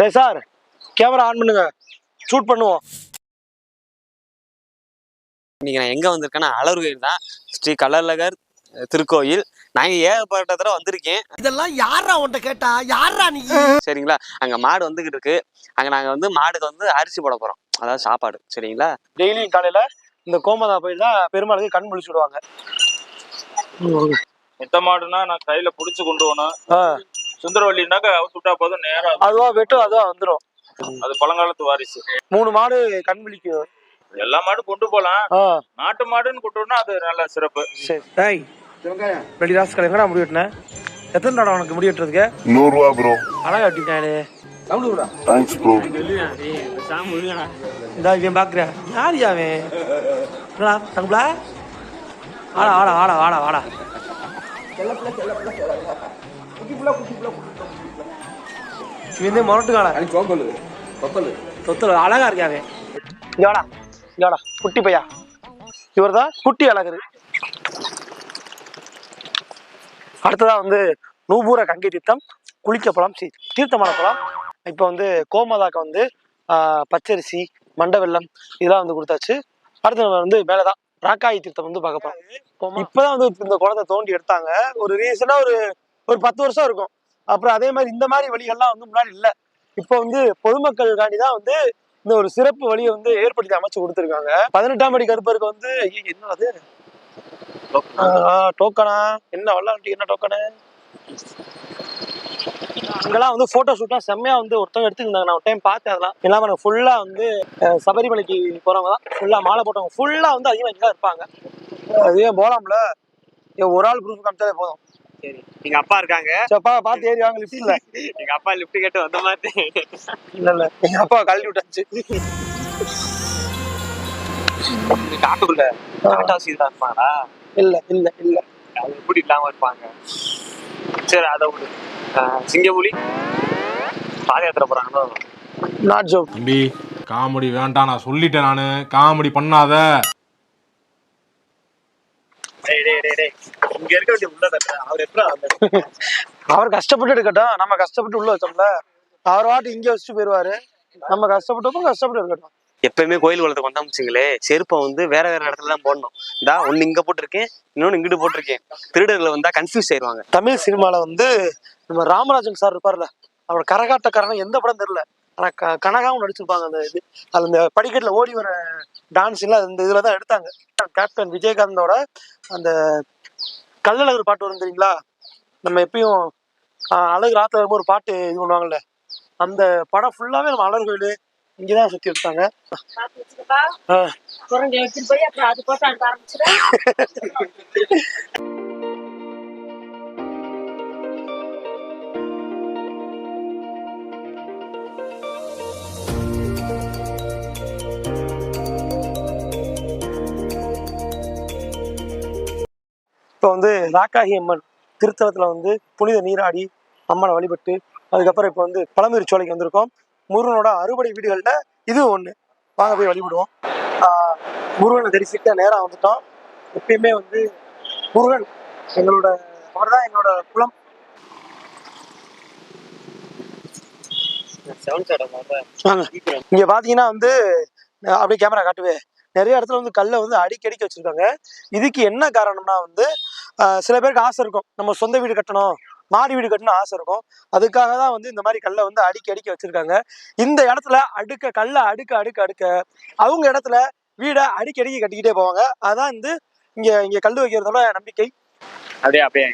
டேய் sir camera on பண்ணுங்க. Shoot பண்ணுவோம். இன்னைக்கு நான் எங்க வந்திருக்கேன்னா அலர்கோயில் தான். ஸ்ரீ கள்ளழகர் திருக்கோயில். நான் ஏகப்பட்ட தடவை வந்திருக்கேன். இதெல்லாம் யாரா உன்ட்ட கேட்டா? யாரா நீ? சரிங்களா? அங்க மாடு வந்துகிட்டு இருக்கு. அங்க நாங்க வந்து மாடுக்கு வந்து அரிசி போட போறோம். அதாவது சாப்பாடு. சரிங்களா? டெய்லியும் காலையில இந்த கோமதா கோயில் தான் பெருமாளுக்கு கண் முழிச்சு விடுவாங்க. மொத்த மாடுனா நான் கையில புடிச்சு கொண்டு ஆ, சுந்தரவல்லினாக்க அவுத்து விட்டா போதும் நேரா அதுவா வெட்டும் அதுவா வந்துடும் அது பழங்காலத்து வாரிசு. மூணு மாடு கண் விழிக்கும் எல்லா மாடும் கொண்டு போலாம். நாட்டு மாடுன்னு கொண்டு அது நல்ல சிறப்பு. சரி. டேய் வெளி ராசுக்கள் எங்கடா முடி வெட்டினேன் எத்தனை தடவை உனக்கு முடி வெட்டுறதுக்கு? நூறுரூவா ப்ரோ அழகா வெட்டிட்டானே தேங்க்ஸ் ப்ரோ இவன் பாக்குறேன் யார் அவன்? என்னடா தங்கப்ளா வாடா வாடா இவன் வந்து முரட்டு கால. தொத்தல் அழகா இருக்கே அவன். இங்க வாடா இங்க வாடா குட்டி பையா. இவர் தான் குட்டி அழகரு. அடுத்ததா வந்து நூபூர கங்கை தீர்த்தம் குளிக்க பழம் சி தீர்த்தமான பழம் இப்போ வந்து கோமதாக்க வந்து ஆஹ், பச்சரிசி மண்டை வெல்லம் இதெல்லாம் வந்து கொடுத்தாச்சு. அடுத்து நம்ம வந்து மேலதான் ராக்காயி தீர்த்தம் வந்து பார்க்க போறோம். இப்பதான் வந்து இந்த குளத்தை தோண்டி எடுத்தாங்க. ஒரு ரீசனா ஒரு ஒரு பத்து வருஷம் இருக்கும். அப்புறம் அதே மாதிரி இந்த மாதிரி வழிகள்லாம் வந்து முன்னாடி இல்லை. இப்போ வந்து பொதுமக்களுக்காண்டி தான் வந்து இந்த ஒரு சிறப்பு வழியை வந்து ஏற்படுத்தி அமைச்சு கொடுத்துருக்காங்க. பதினெட்டாம் படி கருப்பருக்கு வந்து ஐயோ, என்ன அது டோக்கனா என்ன வல்லாண்டி என்ன டோக்கனு அங்கெல்லாம் வந்து போட்டோ ஷூட்லாம் செம்மையா வந்து ஒருத்தவங்க எடுத்துருந்தாங்க நான் ஒரு டைம் பார்த்தேன் அதெல்லாம். இல்லாம எனக்கு ஃபுல்லா வந்து சபரிமலைக்கு போறவங்க தான். ஃபுல்லா மாலை போட்டவங்க. ஃபுல்லா வந்து அதிகமாக இங்கே இருப்பாங்க. அதே போலாம்ல? ஏன் ஒரு ஆள் குரூப் காமிச்சாலே போதும். சரி. எங்க அப்பா இருக்காங்க. சப்பா பார்த்து ஏறி வாங்க லிஃப்ட் இல்ல. எங்க அப்பா லிஃப்ட் கேட்டு வந்த மாதிரி. இல்ல இல்ல. எங்க அப்பா கழட்டி விட்டாச்சு. காட்டுக்குள்ள. காட்டாசி தான் இருப்பாங்களா? இல்ல இல்ல இல்ல. அது எப்படி இல்லாம இருப்பாங்க? சரி அதை விடு. ஆஹ் சிங்கப்புலி பாத யாத்திரை போறாங்களோ நாட் ஜோக் தம்பி காமெடி வேண்டாம் நான் சொல்லிட்டேன் நானு. காமெடி பண்ணாத. இங்க இருக்க வேண்டிய உள்ள அவர் எப்படி அவர் கஷ்டப்பட்டு எடுக்கட்டும். நம்ம கஷ்டப்பட்டு உள்ள வச்சோம்ல. அவர் வாட்டு இங்க வச்சுட்டு போயிருவாரு நம்ம கஷ்டப்பட்டப்போ கஷ்டப்பட்டு இருக்கட்டும் எப்பயுமே கோயில் குளத்துக்கு வந்தாச்சுங்களே செருப்பை வந்து வேற வேற இடத்துல தான் போடணும். இந்தா ஒண்ணு இங்க போட்டிருக்கேன் இன்னொன்னு இங்கிட்டு போட்டிருக்கேன். திருடர்கள் வந்தா கன்ஃபியூஸ் ஆயிருவாங்க தமிழ் சினிமால வந்து நம்ம ராமராஜன் சார் இருப்பார்ல. அவர் கரகாட்டக்காரன் எந்த படம் தெரியல. ஆனா க- கனகாவும் நடிச்சிருப்பாங்க அந்த இது. அது அந்த படிக்கட்டுல ஓடி வர டான்ஸ் எல்லாம் இந்த இதுல தான் எடுத்தாங்க. கேப்டன் விஜயகாந்தோட அந்த கள்ளழகர் பாட்டு வரும் தெரியுங்களா? நம்ம எப்பயும் அழகு வரும்போது ஒரு பாட்டு இது பண்ணுவாங்கல்ல. அந்த படம் ஃபுல்லாவே நம்ம அழகு கோயில் இங்கதான் சுத்தி எடுத்தாங்க ஆ. குரங்கு எடுத்துட்டு போய் அப்புறம் அது போட்டு ஆரம்பிச்சிடும் இப்போ வந்து ராக்காகி அம்மன் திருத்தலத்துல வந்து புனித நீராடி அம்மனை வழிபட்டு அதுக்கப்புறம் இப்போ வந்து பழமுதிர் சோலைக்கு வந்திருக்கோம். முருகனோட அறுபடை வீடுகள்ல இது ஒண்ணு. வாங்க போய் வழிபடுவோம். முருகனை தரிசிக்க நேரம் வந்துட்டோம். எப்பயுமே வந்து முருகன் எங்களோட அவர் தான் எங்களோட குலம். இங்க பாத்தீங்கன்னா வந்து அப்படியே கேமரா காட்டுவே. நிறைய இடத்துல வந்து கல்லை வந்து அடிக்கடிக்க வச்சிருக்காங்க. இதுக்கு என்ன காரணம்னா வந்து சில பேருக்கு ஆசை இருக்கும். நம்ம சொந்த வீடு கட்டணும் மாடி வீடு கட்டணும் ஆசை இருக்கும். அதுக்காக தான் வந்து இந்த மாதிரி கல்லை வந்து அடிக்கி அடிக்க வச்சிருக்காங்க. இந்த இடத்துல அடுக்க கல்லை அடுக்க அடுக்க அடுக்க அவங்க இடத்துல வீடை அடிக்கி அடிக்கி கட்டிக்கிட்டே போவாங்க. அதான் வந்து இங்க இங்க கல் வைக்கிறதோட நம்பிக்கை. அப்படியே அப்படியே.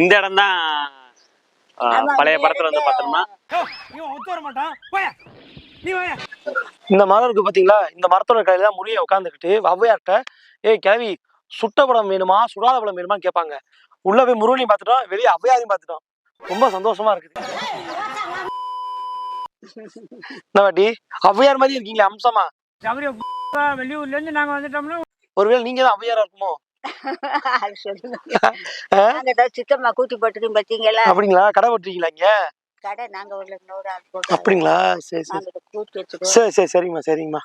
இந்த இடம் தான் பழைய படத்துல வந்து பார்த்தோம்னா. இந்த மரம் இருக்கு பாத்தீங்களா? இந்த மரத்தோட கையில தான் முறிய உட்காந்துக்கிட்டு ஔவையார்ட்ட ஏய் கிழவி சுட்ட படம் வேணுமா? சுடாத படம் வேணுமான்னு கேட்பாங்க. உள்ள போய் முருகனையும் பார்த்துட்டோம் வெளியே ஔவையாரையும் பார்த்துட்டோம். ரொம்ப சந்தோஷமா இருக்குது. என்ன வாட்டி ஔவையார் மாதிரி இருக்கீங்களே அம்சமா? வெளியூர்ல இருந்து நாங்க வந்துட்டோம்னா ஒருவேளை நீங்க தான் ஔவையாரா இருக்குமோ? சித்தம்மா கூட்டி போட்டுருக்கோம் பார்த்தீங்களா அப்படிங்களா? கடை போட்டுருக்கீங்களா இங்க? கடை நாங்க ஒரு அப்படிங்களா? சரி சரி. சரி சரி. சரிங்கம்மா சரிங்கம்மா.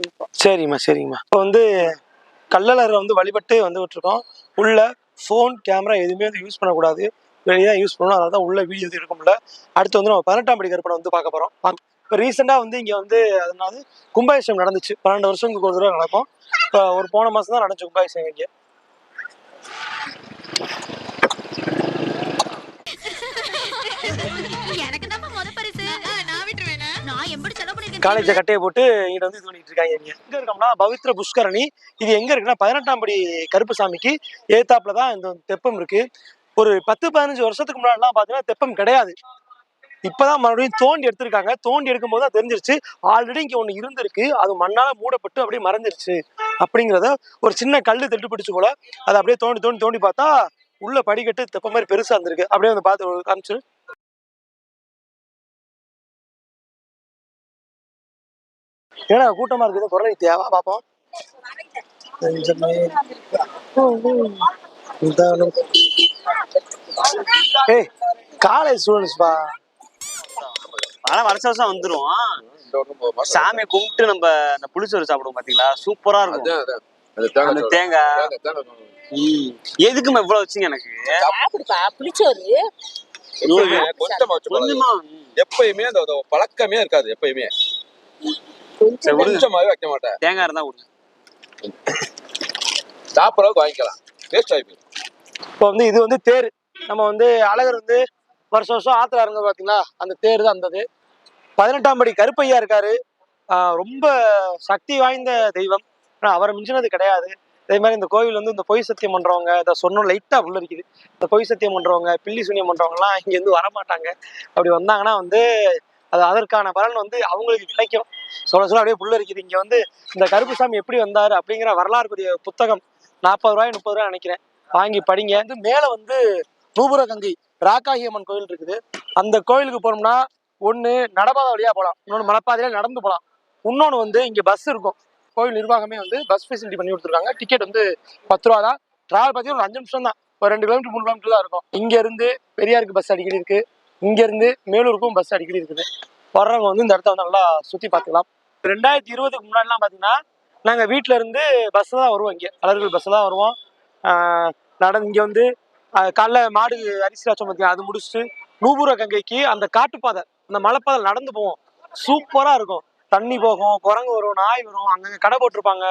கொடுப்போம். சரிம்மா சரிங்கம்மா இப்போ வந்து கள்ளழகரை வந்து வழிபட்டு வந்துகிட்டு இருக்கோம் உள்ள ஃபோன் கேமரா எதுவுமே வந்து யூஸ் பண்ணக்கூடாது. வெளியே தான் யூஸ் பண்ணணும். அதனால தான் உள்ள வீடியோ எடுக்க முடியல. அடுத்து வந்து நம்ம பதினெட்டாம் படி கருப்பனை வந்து பார்க்க போகிறோம் இப்போ ரீசெண்டாக வந்து இங்கே வந்து அதனால கும்பாபிஷேகம் நடந்துச்சு. பன்னெண்டு வருஷத்துக்கு ஒரு தடவை நடக்கும். இப்போ ஒரு போன மாதம் தான் நடந்துச்சு கும்பாபிஷேகம் இங்கே. காலேஜை கட்டையை போட்டு இங்கிட்ட வந்து இது பண்ணிட்டு இருக்காங்க இங்க எங்க இருக்கோம்னா பவித்ர புஷ்கரணி. இது எங்க இருக்குன்னா பதினெட்டாம் படி கருப்புசாமிக்கு ஏத்தாப்புல தான் இந்த தெப்பம் இருக்கு. ஒரு பத்து பதினஞ்சு வருஷத்துக்கு முன்னாடிலாம் பார்த்தீங்கன்னா தெப்பம் கிடையாது. இப்பதான் மறுபடியும் தோண்டி எடுத்திருக்காங்க. தோண்டி எடுக்கும்போது தான் தெரிஞ்சிருச்சு. ஆல்ரெடி இங்க ஒண்ணு இருந்திருக்கு. அது மண்ணால மூடப்பட்டு அப்படியே மறைஞ்சிருச்சு. அப்படிங்கிறத ஒரு சின்ன கல் தட்டு பிடிச்சு போல. அதை அப்படியே தோண்டி தோண்டி தோண்டி பார்த்தா உள்ள படிக்கட்டு தெப்ப மாதிரி பெருசா இருந்திருக்கு. அப்படியே வந்து பார்த்து காமிச்சு. ஏன்னா கூட்டமா இருக்குது? குரல் தேவா பார்ப்போம். ஏய் காலேஜ் ஸ்டூடெண்ட்ஸ்பா ஆனா வருஷம் வருஷம் வந்துரும். சாமியை கும்பிட்டு நம்ம அந்த புளிச்சோறு சாப்பிடுவோம் பாத்தீங்களா? சூப்பரா இருக்கும். அந்த தேங்காய். எதுக்குமா இவ்வளவு வச்சுங்க எனக்கு? புளிச்சோறு. கொஞ்சமா. எப்பயுமே அந்த பழக்கமே இருக்காது எப்பயுமே. சரி, விடுங்க. கொஞ்சமாவே வைக்க மாட்டேன். தேங்காய் இருந்தா கொடுங்க சாப்பிடறதுக்கு வாங்கிக்கலாம். ஆகி இப்போ வந்து இது வந்து தேர். நம்ம வந்து அழகர் வந்து வருஷம் வருஷம் ஆத்துல இறங்க பாத்தீங்களா? அந்த தேர் தான் இருந்தது பதினெட்டாம் படி கருப்பையா இருக்காரு. ஆஹ் ரொம்ப சக்தி வாய்ந்த தெய்வம். ஆனா அவரை மிஞ்சினது கிடையாது. அதே மாதிரி இந்த கோவில் வந்து இந்த பொய் சத்தியம் பண்றவங்க இதை சொன்னோம் லைட்டா உள்ள இருக்குது இந்த பொய் சத்தியம் பண்றவங்க பில்லி சூனியம் பண்றவங்க எல்லாம் இங்க இருந்து வரமாட்டாங்க. அப்படி வந்தாங்கன்னா வந்து அது அதற்கான பலன் வந்து அவங்களுக்கு கிடைக்கும். சொல்ல சொல்ல அப்படியே புள்ள இருக்குது இங்க வந்து இந்த கருப்புசாமி எப்படி வந்தாரு அப்படிங்கிற வரலாறுக்குரிய புத்தகம் நாற்பது ரூபாய் முப்பது ரூபாய் நினைக்கிறேன். வாங்கி படிங்க. வந்து மேல வந்து நூபுர கங்கை அம்மன் கோயில் இருக்குது. அந்த கோயிலுக்கு போனோம்னா ஒன்று நடப்பாதை வழியாக போகலாம் இன்னொன்று மலைப்பாதையில நடந்து போகலாம் இன்னொன்று வந்து இங்கே பஸ் இருக்கும். கோயில் நிர்வாகமே வந்து பஸ் ஃபெசிலிட்டி பண்ணி கொடுத்துருக்காங்க. டிக்கெட் வந்து பத்து ரூபா தான். ட்ராவல் பார்த்தீங்கன்னா ஒரு அஞ்சு நிமிஷம் தான் ஒரு ரெண்டு கிலோமீட்டர் மூணு கிலோமீட்டர் தான் இருக்கும். இங்கேருந்து பெரியாருக்கு பஸ் அடிக்கடி இருக்கு. இங்கேருந்து மேலூருக்கும் பஸ் அடிக்கடி இருக்குது. வர்றவங்க வந்து இந்த இடத்த வந்து நல்லா சுற்றி பார்த்துக்கலாம். ரெண்டாயிரத்தி இருபதுக்கு முன்னாடிலாம் பார்த்தீங்கன்னா நாங்கள் வீட்டில் இருந்து பஸ் தான் வருவோம் இங்கே. அலர்கள் பஸ்ஸு தான் வருவோம். நடந்து இங்கே வந்து காலைல மாடு அரிசி வச்சோம் பார்த்தீங்கன்னா அது முடிச்சுட்டு நூபுர கங்கைக்கு அந்த காட்டுப்பாதை அந்த மலைப்பாதை நடந்து போவோம். சூப்பராக இருக்கும். தண்ணி போகும் குரங்கு வரும் நாய் வரும் அங்கங்கே கடை போட்டிருப்பாங்க.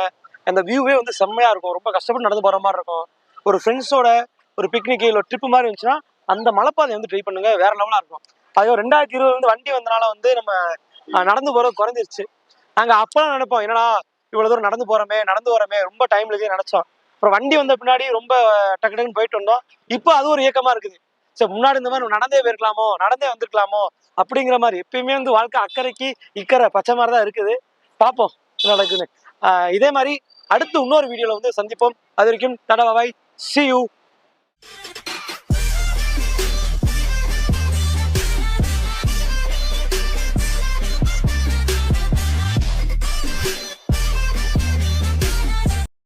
அந்த வியூவே வந்து செம்மையாக இருக்கும். ரொம்ப கஷ்டப்பட்டு நடந்து போகிற மாதிரி இருக்கும். ஒரு ஃப்ரெண்ட்ஸோட ஒரு பிக்னிக் இல்லை ட்ரிப் மாதிரி இருந்துச்சுன்னா அந்த மலைப்பாதை வந்து ட்ரை பண்ணுங்க. வேற லெவலா இருக்கும். அதோ ரெண்டாயிரத்தி இருபது வந்து வண்டி வந்தனால வந்து நம்ம நடந்து போறது குறைஞ்சிருச்சு. நாங்கள் அப்பெல்லாம் நினைப்போம் என்னடா இவ்வளவு தூரம் நடந்து போறோமே நடந்து போறோமே ரொம்ப டைம் இருக்கு அப்புறம் வண்டி வந்த பின்னாடி ரொம்ப டக்கு டக்குன்னு போயிட்டு வந்தோம். இப்போ அது ஒரு இயக்கமா இருக்குது. சரி முன்னாடி இந்த மாதிரி நடந்தே போயிருக்கலாமோ நடந்தே வந்திருக்கலாமோ அப்படிங்கிற மாதிரி எப்பயுமே வந்து வாழ்க்கை அக்கறைக்கு இக்கரை பச்சை மாதிரி தான் இருக்குது. பார்ப்போம் நடக்குதுன்னு. ஆஹ் இதே மாதிரி அடுத்து இன்னொரு வீடியோவில் வந்து சந்திப்போம். அது வரைக்கும் தடவாய் சி யூ